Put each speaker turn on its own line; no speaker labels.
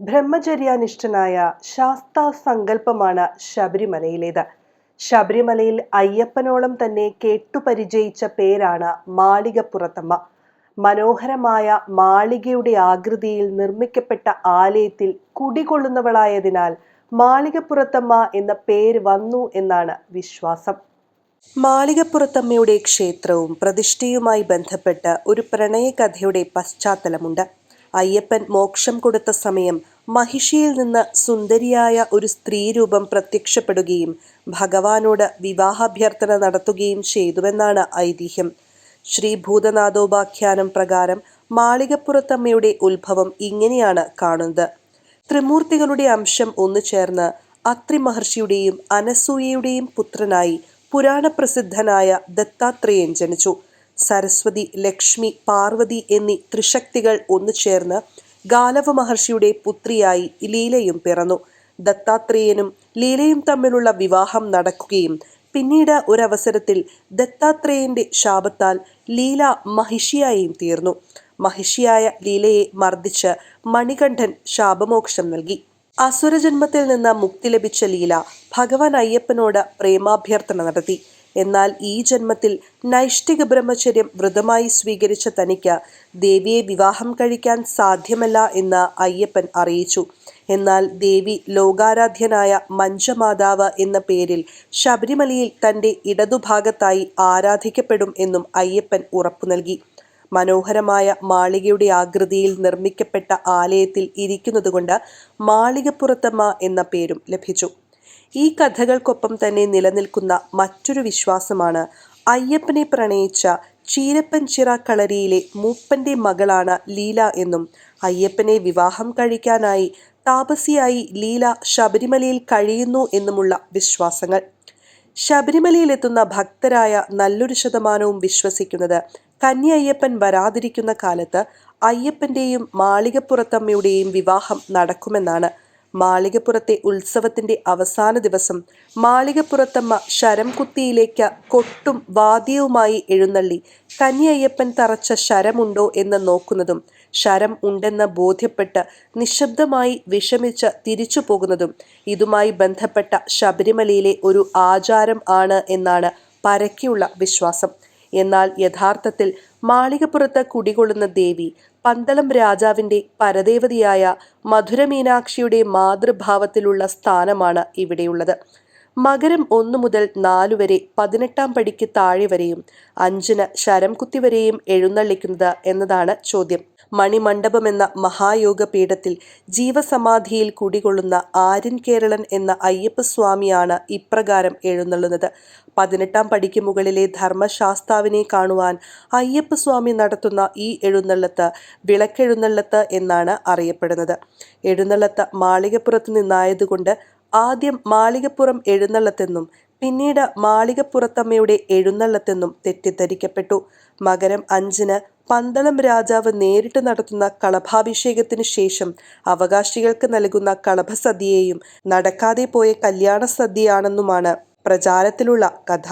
ബ്രഹ്മചര്യാനിഷ്ഠനായ ശാസ്താ സങ്കല്പമാണ് ശബരിമലയിലേത്. ശബരിമലയിൽ അയ്യപ്പനോളം തന്നെ കേട്ടുപരിചയിച്ച പേരാണ് മാളികപ്പുറത്തമ്മ. മനോഹരമായ മാളികയുടെ ആകൃതിയിൽ നിർമ്മിക്കപ്പെട്ട ആലയത്തിൽ കുടികൊള്ളുന്നവളായതിനാൽ മാളികപ്പുറത്തമ്മ എന്ന പേര് വന്നു എന്നാണ് വിശ്വാസം. മാളികപ്പുറത്തമ്മയുടെ ക്ഷേത്രവും പ്രതിഷ്ഠയുമായി ബന്ധപ്പെട്ട് ഒരു പ്രണയകഥയുടെ പശ്ചാത്തലമുണ്ട്. അയ്യപ്പൻ മോക്ഷം കൊടുത്ത സമയം മഹിഷിയിൽ നിന്ന് സുന്ദരിയായ ഒരു സ്ത്രീരൂപം പ്രത്യക്ഷപ്പെടുകയും ഭഗവാനോട് വിവാഹാഭ്യർത്ഥന നടത്തുകയും ചെയ്തുവെന്നാണ് ഐതിഹ്യം. ശ്രീ ഭൂതനാഥോപാഖ്യാനം പ്രകാരം മാളികപ്പുറത്തമ്മയുടെ ഉത്ഭവം ഇങ്ങനെയാണ് കാണുന്നത്. ത്രിമൂർത്തികളുടെ അംശം ഒന്നു ചേർന്ന് അത്രി മഹർഷിയുടെയും അനസൂയയുടെയും പുത്രനായി പുരാണപ്രസിദ്ധനായ ദത്താത്രേയൻ ജനിച്ചു. സരസ്വതി ലക്ഷ്മി പാർവതി എന്നീ ത്രിശക്തികൾ ഒന്നു ചേർന്ന് ഗാലവ മഹർഷിയുടെ പുത്രിയായി ലീലയും പിറന്നു. ദത്താത്രേയനും ലീലയും തമ്മിലുള്ള വിവാഹം നടക്കുകയും പിന്നീട് ഒരവസരത്തിൽ ദത്താത്രേയന്റെ ശാപത്താൽ ലീല മഹിഷിയായും തീർന്നു. മഹിഷിയായ ലീലയെ മർദ്ദിച്ച് മണികണ്ഠൻ ശാപമോക്ഷം നൽകി. അസുരജന്മത്തിൽ നിന്ന് മുക്തി ലഭിച്ച ലീല ഭഗവാൻ അയ്യപ്പനോട് പ്രേമാഭ്യർത്ഥന നടത്തി. എന്നാൽ ഈ ജന്മത്തിൽ നൈഷ്ഠിക ബ്രഹ്മചര്യം വ്രതമായി സ്വീകരിച്ച തനിക്ക് ദേവിയെ വിവാഹം കഴിക്കാൻ സാധ്യമല്ല എന്ന് അയ്യപ്പൻ അറിയിച്ചു. എന്നാൽ ദേവി ലോകാരാധ്യനായ മഞ്ചമാതാവ് എന്ന പേരിൽ ശബരിമലയിൽ തന്റെ ഇടതുഭാഗത്തായി ആരാധിക്കപ്പെടും എന്നും അയ്യപ്പൻ ഉറപ്പു നൽകി. മനോഹരമായ മാളികയുടെ ആകൃതിയിൽ നിർമ്മിക്കപ്പെട്ട ആലയത്തിൽ ഇരിക്കുന്നതുകൊണ്ട് മാളികപ്പുറത്തമ്മ എന്ന പേരും ലഭിച്ചു. ഈ കഥകൾക്കൊപ്പം തന്നെ നിലനിൽക്കുന്ന മറ്റൊരു വിശ്വാസമാണ് അയ്യപ്പനെ പ്രണയിച്ച ചീരപ്പൻചിറ കളരിയിലെ മൂപ്പന്റെ മകളാണ് ലീല എന്നും അയ്യപ്പനെ വിവാഹം കഴിക്കാനായി താപസിയായി ലീല ശബരിമലയിൽ കഴിയുന്നു എന്നുമുള്ള വിശ്വാസങ്ങൾ. ശബരിമലയിലെത്തുന്ന ഭക്തരായ നല്ലൊരു ശതമാനവും വിശ്വസിക്കുന്നത് കന്യ അയ്യപ്പൻ വരാതിരിക്കുന്ന കാലത്ത് അയ്യപ്പന്റെയും മാളികപ്പുറത്തമ്മയുടെയും വിവാഹം നടക്കുമെന്നാണ് മാളികപ്പുറത്തെ ഉത്സവത്തിന്റെ അവസാന ദിവസം മാളികപ്പുറത്തമ്മ ശരംകുത്തിയിലേക്ക് കൊട്ടും വാദ്യവുമായി എഴുന്നള്ളി കന്യയ്യപ്പൻ തറച്ച ശരമുണ്ടോ? എന്ന് നോക്കുന്നതും ശരം ഉണ്ടെന്ന് ബോധ്യപ്പെട്ട് നിശബ്ദമായി വിഷമിച്ച് തിരിച്ചു പോകുന്നതും ഇതുമായി ബന്ധപ്പെട്ട ശബരിമലയിലെ ഒരു ആചാരം ആണ് എന്നാണ് പരക്കെയുള്ള വിശ്വാസം. എന്നാൽ യഥാർത്ഥത്തിൽ മാളികപ്പുറത്ത് കുടികൊള്ളുന്ന ദേവി പന്തളം രാജാവിന്റെ പരദേവതയായ മധുരമീനാക്ഷിയുടെ മാതൃഭാവത്തിലുള്ള സ്ഥാനമാണ് ഇവിടെയുള്ളത്. മകരം ഒന്നു മുതൽ നാലു വരെ പതിനെട്ടാം പടിക്ക് താഴെ വരെയും അഞ്ചിന് ശരംകുത്തി വരെയും എഴുന്നള്ളിക്കുന്നത് എന്നതാണ് ചോദ്യം. മണിമണ്ഡപം എന്ന മഹായോഗ പീഠത്തിൽ ജീവസമാധിയിൽ കുടികൊള്ളുന്ന ആര്യൻ കേരളൻ എന്ന അയ്യപ്പസ്വാമിയാണ് ഇപ്രകാരം എഴുന്നള്ളുന്നത്. പതിനെട്ടാം പടിക്ക് മുകളിലെ ധർമ്മശാസ്താവിനെ കാണുവാൻ അയ്യപ്പസ്വാമി നടത്തുന്ന ഈ എഴുന്നള്ളത്ത് വിളക്കെഴുന്നള്ളത്ത് എന്നാണ് അറിയപ്പെടുന്നത്. എഴുന്നള്ളത്ത് മാളികപ്പുറത്ത് നിന്നായതുകൊണ്ട് ആദ്യം മാളികപ്പുറം എഴുന്നള്ളത്തെന്നും പിന്നീട് മാളികപ്പുറത്തമ്മയുടെ എഴുന്നള്ളത്തെന്നും തെറ്റിദ്ധരിക്കപ്പെട്ടു. മകരം അഞ്ചിന് പന്തളം രാജാവ് നേരിട്ട് നടത്തുന്ന കളഭാഭിഷേകത്തിന് ശേഷം അവകാശികൾക്ക് നൽകുന്ന കളഭസദ്യയെയും നടക്കാതെ പോയ കല്യാണ സദ്യയാണെന്നുമാണ് പ്രചാരത്തിലുള്ള കഥ.